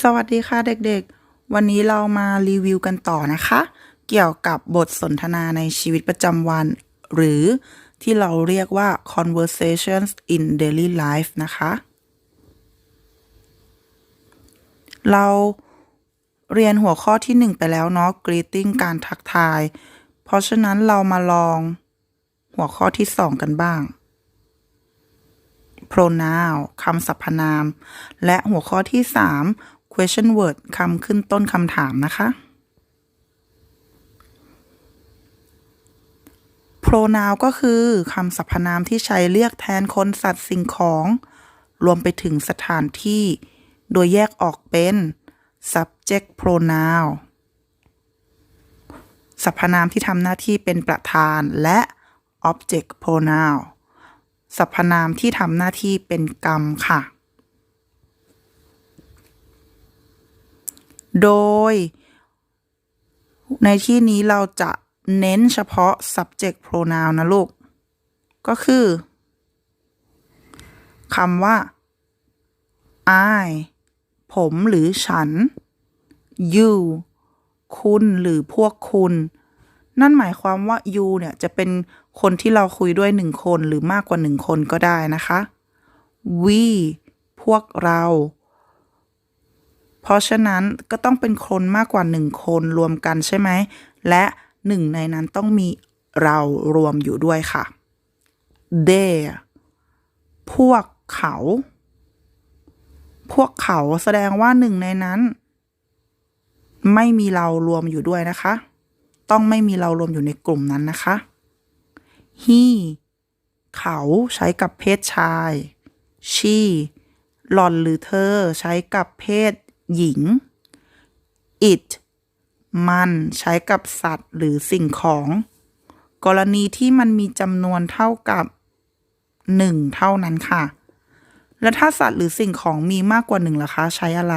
สวัสดีค่ะเด็กๆ วันนี้เรามารีวิวกันต่อนะคะ เกี่ยวกับบทสนทนาในชีวิตประจำวัน หรือที่เราเรียกว่า conversations in daily life นะคะ เราเรียนหัวข้อที่หนึ่งไปแล้วเนาะ greeting การทักทาย เพราะฉะนั้นเรามาลองหัวข้อที่สองกันบ้าง pronoun คำสรรพนาม และหัวข้อที่3 question word คำขึ้นต้นคำถามนะคะ pronoun ก็คือคำสรรพนามที่ใช้เรียกแทนคนสัตว์สิ่งของ รวมไปถึงสถานที่ โดยแยกออกเป็น subject pronoun สรรพนามที่ทำหน้าที่เป็นประธานและ object pronoun สรรพนามที่ทำหน้าที่เป็นกรรมค่ะ โดย ในที่นี้เราจะเน้นเฉพาะ subject pronoun นะลูก ก็คือคำว่า I ผมหรือฉัน you คุณหรือพวกคุณ นั่นหมายความว่า you เนี่ยจะเป็นคนที่เราคุยด้วยหนึ่งคนหรือมากกว่าหนึ่งคนก็ได้นะคะ we พวกเรา เพราะฉะนั้นก็ต้องเป็นคนมากกว่าหนึ่งคนรวมกันใช่ไหม และหนึ่งในนั้นต้องมีเรารวมอยู่ด้วยค่ะ they พวกเขา พวกเขาแสดงว่าหนึ่งในนั้น ไม่มีเรารวมอยู่ด้วยนะคะ ต้องไม่มีเรารวมอยู่ในกลุ่มนั้นนะคะ he เขาใช้กับเพศชาย she หล่อนหรือเธอใช้กับเพศ หญิง it มันใช้กับสัตว์หรือสิ่งของ กรณีที่มันมีจำนวนเท่ากับหนึ่งเท่านั้นค่ะ แล้วถ้าสัตว์หรือสิ่งของมีมากกว่าหนึ่งล่ะคะ ใช้อะไร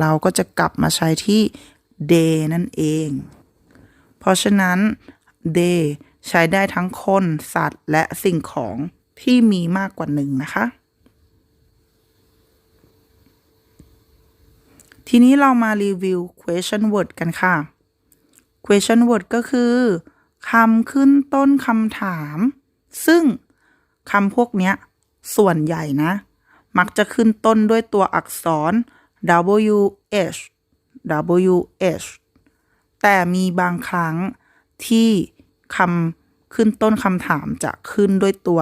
เราก็จะกลับมาใช้ที่ they นั่นเอง เพราะฉะนั้น they ใช้ได้ทั้งคน สัตว์และสิ่งของที่มีมากกว่าหนึ่งนะคะ ทีนี้เรามารีวิว question word กันค่ะ question word ก็คือคำขึ้นต้นคำถาม ซึ่งคำพวกเนี้ยส่วนใหญ่นะ มักจะขึ้นต้นด้วยตัวอักษร wh wh แต่มีบางครั้งที่คำขึ้นต้นคำถามจะขึ้นด้วยตัว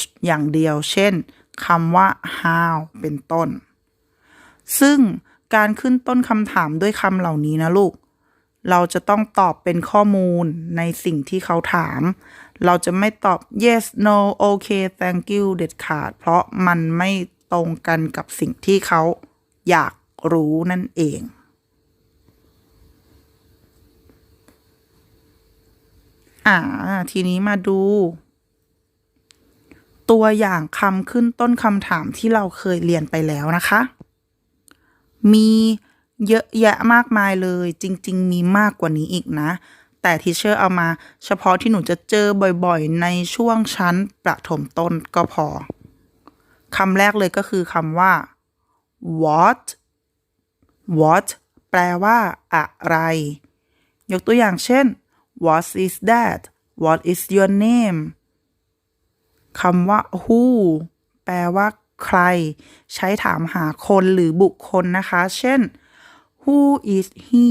h อย่างเดียว เช่นคำว่า how เป็นต้น ซึ่ง การขึ้นต้นคำถามด้วยคำเหล่านี้นะลูก เราจะต้องตอบเป็นข้อมูลในสิ่งที่เขาถาม เราจะไม่ตอบ yes no okay thank you เด็ดขาด เพราะมันไม่ตรงกันกับสิ่งที่เขาอยากรู้นั่นเองอ่าทีนี้มาดู ตัวอย่างคำขึ้นต้นคำถามที่เราเคยเรียนไปแล้วนะคะ มีเยอะแยะมากมายเลย จริง ๆ มีมากกว่านี้อีกนะ แต่ทีเชอร์เอามาเฉพาะที่หนูจะเจอบ่อยๆ ในช่วงชั้นประถมต้นก็พอคำแรกเลยก็คือคำว่า what what แปลว่า อะไร ยกตัวอย่างเช่น what is that what is your name คำว่า who แปลว่า ใคร ใช้ถามหาคนหรือบุคคลนะคะ เช่น who is he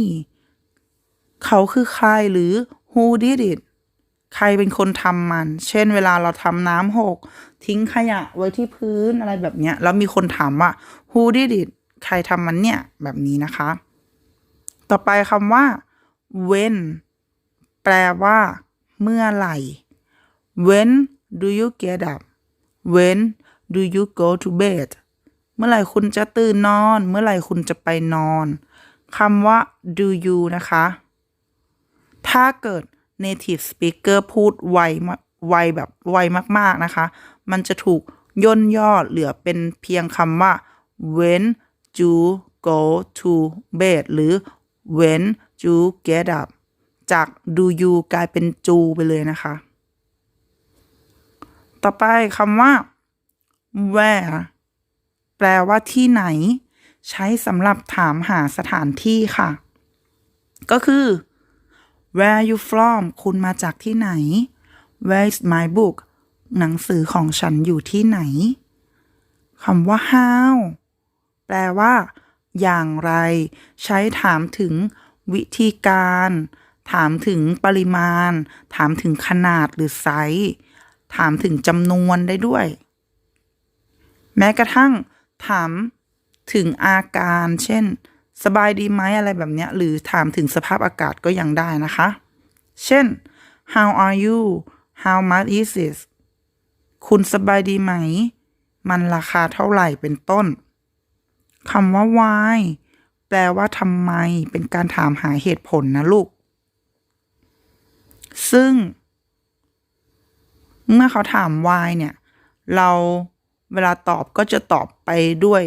เขาคือใครหรือ who did it ใครเป็นคนทำมัน เช่น เวลาเราทำน้ำหก ทิ้งขยะไว้ที่พื้นอะไรแบบเนี้ย แล้วมีคนถามว่า who did it ใครทำมันเนี่ย แบบนี้นะคะ ต่อไปคำว่า when แปลว่า เมื่อไหร่ when do you get up when do you go to bed เมื่อไหร่คุณจะตื่นนอน เมื่อไหร่คุณจะไปนอนคำว่า do you นะคะ ถ้าเกิด native speaker พูดไวไวแบบไวมาก ๆ นะคะ มันจะถูกย่นย่อเหลือเป็นเพียงคำว่า when you go to bed หรือ when you get up จาก do you กลายเป็น จู ไปเลยนะคะ ต่อไปคำว่า where แปลว่าที่ไหน ใช้สำหรับถามหาสถานที่ค่ะ ก็คือ where you from คุณมาจากที่ไหน where is my book หนังสือของฉันอยู่ที่ไหนคำว่า how แปลว่า อย่างไร ใช้ถามถึงวิธีการ ถามถึงปริมาณ ถามถึงขนาดหรือไซส์ ถามถึงจำนวนได้ด้วย แม้กระทั่งถามถึงอาการ เช่น สบายดีไหมอะไรแบบนี้หรือถามถึงสภาพอากาศก็ยังได้นะคะ เช่น how are you how much is it คุณสบายดีไหม มันราคาเท่าไหร่เป็นต้นคำว่า why แปลว่าทำไมเป็นการถามหาเหตุผลนะลูก ซึ่ง เมื่อเขาถาม why เนี่ย เรา เวลาตอบก็จะตอบไปด้วย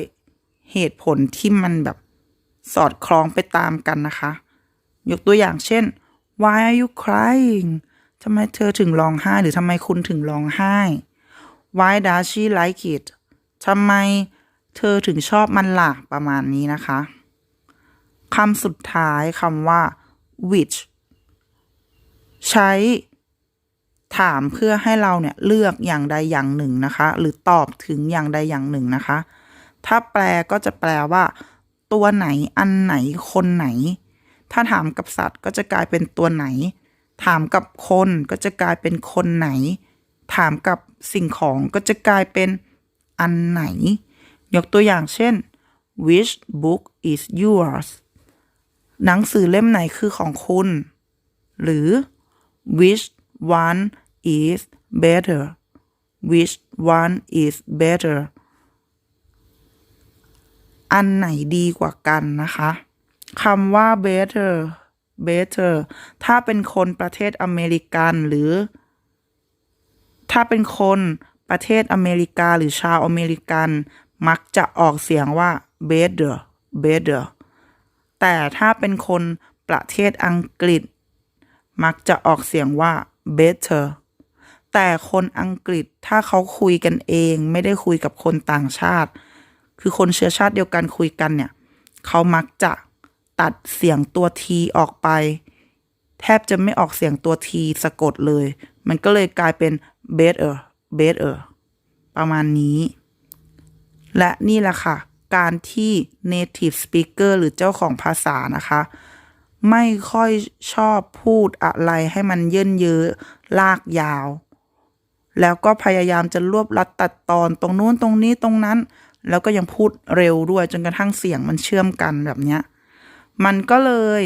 เหตุผลที่มันแบบสอดคล้องไปตามกันนะคะ ยกตัวอย่างเช่น why are you crying ทำไมเธอถึงร้องไห้ หรือทำไมคุณถึงร้องไห้ why does she like it ทำไมเธอถึงชอบมันล่ะประมาณนี้นะคะคำสุดท้ายคำว่า which ใช้ ถามเพื่อให้เราเนี่ยเลือกอย่างใดอย่างหนึ่งนะคะ หรือตอบถึงอย่างใดอย่างหนึ่งนะคะ ถ้าแปลก็จะแปลว่า ตัวไหนอันไหนคนไหน ถ้าถามกับสัตว์ก็จะกลายเป็นตัวไหน ถามกับคนก็จะกลายเป็นคนไหน ถามกับสิ่งของก็จะกลายเป็นอันไหน ยกตัวอย่างเช่น which book is yours หนังสือเล่มไหนคือของคุณ หรือ which one is better which one is better อันไหนดีกว่ากันนะคะคำว่า better better ถ้าเป็นคนประเทศอเมริกันหรือ ถ้าเป็นคนประเทศอเมริกาหรือชาวอเมริกัน มักจะออกเสียงว่า better better แต่ถ้าเป็นคนประเทศอังกฤษ มักจะออกเสียงว่า better แต่คนอังกฤษถ้าเขาคุยกันเอง ไม่ได้คุยกับคนต่างชาติ คือคนเชื้อชาติเดียวกันคุยกันเนี่ย เขามักจะตัดเสียงตัวทีออกไป แทบจะไม่ออกเสียงตัวทีสะกดเลย มันก็เลยกลายเป็น better better ประมาณนี้ และนี่แหละค่ะ การที่ native speaker หรือเจ้าของภาษานะคะ ไม่ค่อยชอบพูดอะไรให้มันเยินเยอะลากยาว แล้วก็พยายามจะรวบรัดตัดตอนตรงนู้นตรงนี้ตรงนั้น แล้วก็ยังพูดเร็วด้วยจนกระทั่งเสียงมันเชื่อมกันแบบเนี้ยมันก็เลย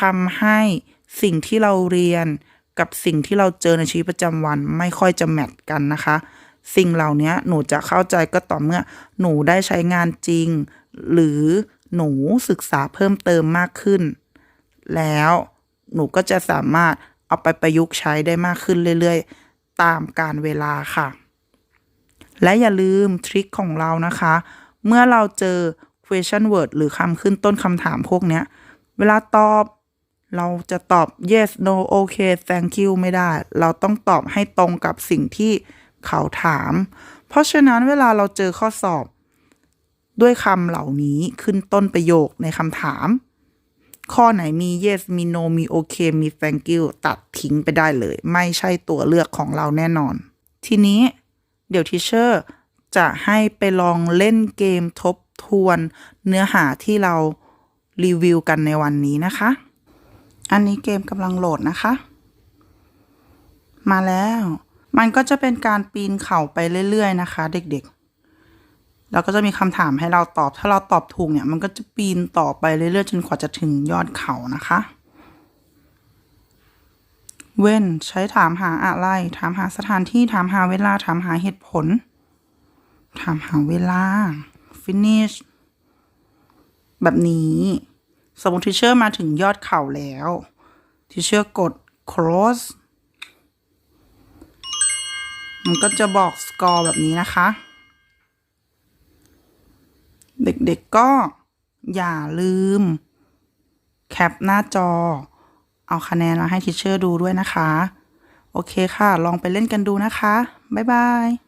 ทำให้สิ่งที่เราเรียนกับสิ่งที่เราเจอในชีวิตประจำวันไม่ค่อยจะแมทกันนะคะ สิ่งเหล่านี้หนูจะเข้าใจก็ต่อเมื่อ หนูได้ใช้งานจริง หรือหนูศึกษาเพิ่มเติมมากขึ้น แล้วหนูก็จะสามารถเอาไปประยุกต์ใช้ได้มากขึ้นเรื่อยๆ ตามการเวลาค่ะ และอย่าลืมทริคของเรานะคะ เมื่อเราเจอ question word หรือคำขึ้นต้นคำถามพวกเนี้ยเวลาตอบเราจะตอบ yes no okay thank you ไม่ได้ เราต้องตอบให้ตรงกับสิ่งที่เขาถาม เพราะฉะนั้นเวลาเราเจอข้อสอบ ด้วยคำเหล่านี้ขึ้นต้นประโยคในคำถาม ข้อไหนมี yes มี no มี okay มี thank you ตัดทิ้งไปได้เลย ไม่ใช่ตัวเลือกของเราแน่นอน ทีนี้เดี๋ยวทีเชอร์จะให้ไปลองเล่นเกมทบทวนเนื้อหาที่เรารีวิวกันในวันนี้นะคะ อันนี้เกมกำลังโหลดนะคะ มาแล้ว มันก็จะเป็นการปีนเข่าไปเรื่อยๆนะคะ เด็กๆ แล้วก็จะมีคำถามให้เราตอบ ถ้าเราตอบถูกเนี่ย มันก็จะปีนต่อไปเรื่อยๆ จนกว่าจะถึงยอดเขานะคะ เว้นใช้ถามหาอะไร ถามหาสถานที่ ถามหาเวลา ถามหาเหตุผล ถามหาเวลา finish แบบนี้ สมมติทิเชอร์มาถึงยอดเขาแล้วทิเชอร์กด cross มันก็จะบอกสกอร์แบบนี้นะคะ เด็กๆก็อย่าลืม แคปหน้าจอ เอาคะแนนมาให้ทิเชอร์ดูด้วยนะคะ โอเคค่ะ ลองไปเล่นกันดูนะคะ บ๊ายบาย